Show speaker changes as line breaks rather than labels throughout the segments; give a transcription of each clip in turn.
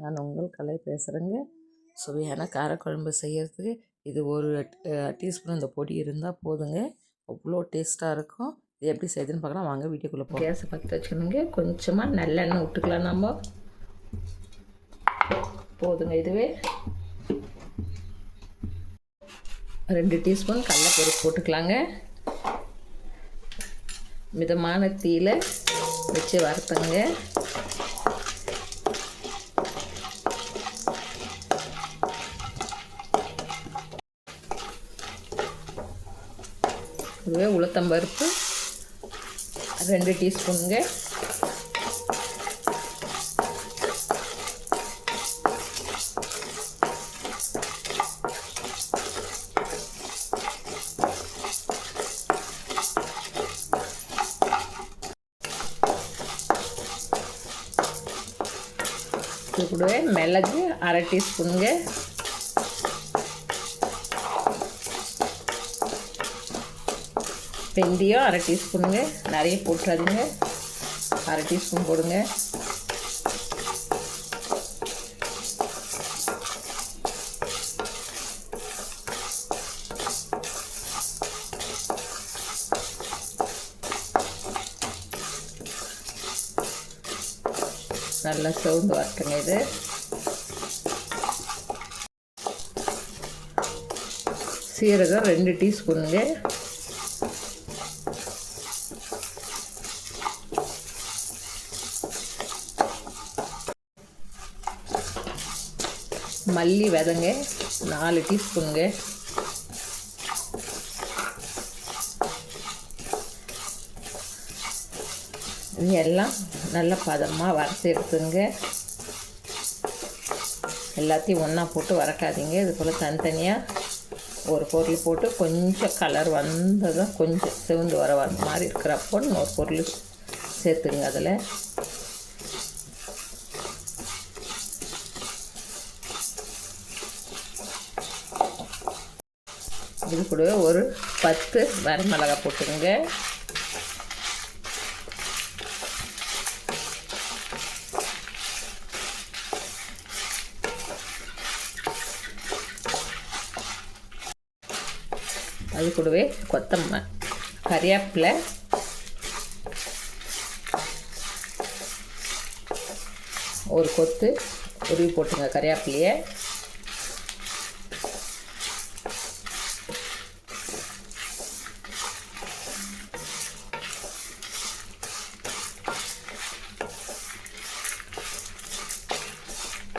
நான் உங்கள் கலை பேசுகிறேங்க சுவையான காரக்குழம்பு செய்கிறதுக்கு இது ஒரு டீஸ்பூன் இந்த பொடி இருந்தால் போதுங்க. அவ்வளோ டேஸ்ட்டாக இருக்கும். இது எப்படி செய்யுதுன்னு பார்க்கலாம். வாங்க வீட்டுக்குள்ளே போ கேஸை பற்றி வச்சுக்கணுங்க. கொஞ்சமாக நல்லெண்ணெய் விட்டுக்கலாம் நம்ம. போதுங்க இதுவே. ரெண்டு டீஸ்பூன் கடலப்பருப்பு போட்டுக்கலாங்க. மிதமான தீயில் வச்சு வறுத்தங்க இதுவே உளுத்தம்பருப்பு ரெண்டு டீஸ்பூனுங்க. இது கூடவே மிளகு அரை டீஸ்பூனுங்க. வெந்தயம் அரை டீஸ்பூனுங்க. நிறைய போட்டுறாதுங்க. அரை டீஸ்பூன் போடுங்க. நல்லா சவுண்டு வரட்டுங்க இது. சீரகம் ரெண்டு டீஸ்பூனுங்க. மல்லி விதங்க நாலு டீஸ்பூனுங்க. இது எல்லாம் நல்ல பதமாக வறுத்து எடுத்துங்க. எல்லாத்தையும் ஒன்றா போட்டு வறக்காதீங்க. இது போல் தனித்தனியாக ஒரு பொருள் போட்டு கொஞ்சம் கலர் வந்ததும் கொஞ்சம் சிவந்து வர வர மாதிரி இருக்கிறப்போ இன்னொரு பொருள் சேர்த்துங்க அதில். இது கூடவே ஒரு பத்து வரமிளகா போட்டுக்கோங்க. அது கூடவே கொத்தம கறிவேப்பிலை ஒரு கொத்து உருவி போட்டுங்க கறியாப்பிலையை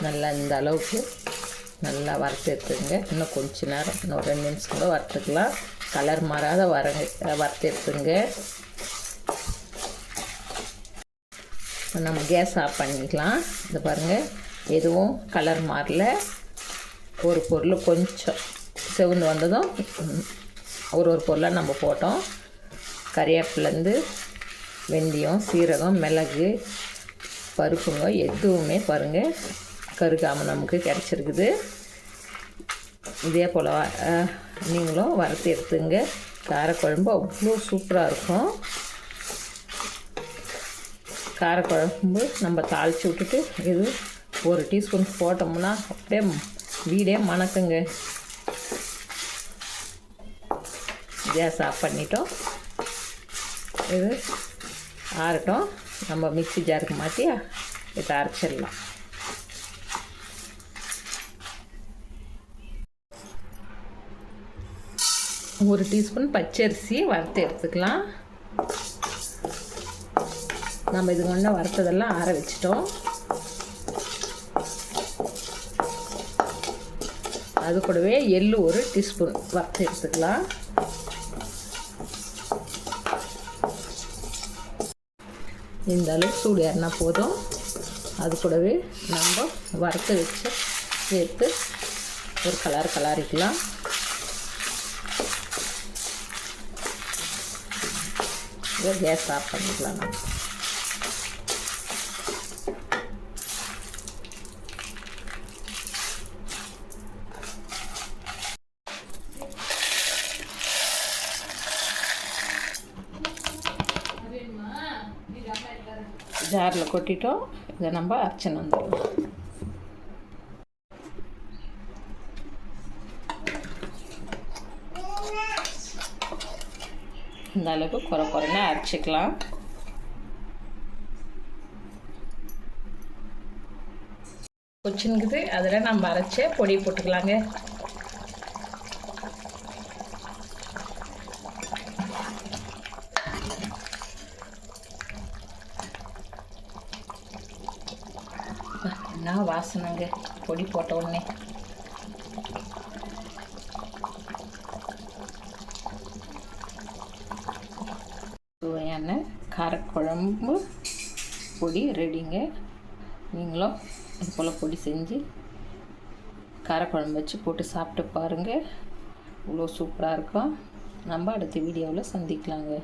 நல்லா இந்த அளவுக்கு நல்லா வறுத்து எடுத்துங்க இன்னும் கொஞ்ச நேரம் இன்னும் ரெண்டு நிமிஷம் கூட வறுத்துக்கலாம். கலர் மாறாத வரங்க வறுத்து எடுத்துங்க இப்போ நம்ம கேஸ் ஆஃப் பண்ணிக்கலாம். இது பாருங்கள் எதுவும் கலர் மாறல. ஒரு பொருள் கொஞ்சம் செவந்து வந்ததும் ஒரு ஒரு பொருளாக நம்ம போட்டோம். கறிவேப்பிலேருந்து வெந்தயம் சீரகம் மிளகு பருப்புங்க எதுவுமே பாருங்கள் கருகாமல் நமக்கு கிடச்சிருக்குது. இதே போல் நீங்களும் வறுத்து எடுத்துங்க. காரக்குழம்பு அவ்வளோ சூப்பராக இருக்கும். காரக்குழம்பு நம்ம தாளித்து விட்டுட்டு இது ஒரு டீஸ்பூன் போட்டோம்னா அப்படியே வீடே மணக்குங்க. கேஸ் ஆஃப் பண்ணிட்டோம். இது ஆறட்டும். நம்ம மிக்ஸி ஜாருக்கு மாற்றி இதை அரைச்சிடலாம். ஒரு டீஸ்பூன் பச்சரிசி வறுத்து எடுத்துக்கலாம். நம்ம இது ஒன்று வறுத்ததெல்லாம் ஆற வச்சிட்டோம். அது கூடவே எள்ளு ஒரு டீஸ்பூன் வறுத்து எடுத்துக்கலாம். இந்த அளவு சூடு ஏறினா போதும். அது கூடவே நம்ம வறுத்து வச்சு சேர்த்து ஒரு கலர் கலாரிக்கலாம். இதை கேஸ் ஆஃப் பண்ணிக்கலாம் நம்ம. ஜாரில் கொட்டிட்டோம். இதை நம்ம அரைச்சின்னு வந்துடலாம். இந்த அளவுக்கு குறை குறைன்னு அரைச்சிக்கலாம். கொச்சினுக்குது அதில் நம்ம அரைச்ச பொடி போட்டுக்கலாங்க. என்ன வாசனைங்க பொடி போட்ட உடனே சுவையான காரக்குழம்பு பொடி ரெடிங்க. நீங்களும் இது போல் பொடி செஞ்சு காரக்குழம்பு வச்சு போட்டு சாப்பிட்டு பாருங்கள் இவ்வளோ சூப்பராக இருக்கும். நம்ம அடுத்த வீடியோவில் சந்திக்கலாங்க.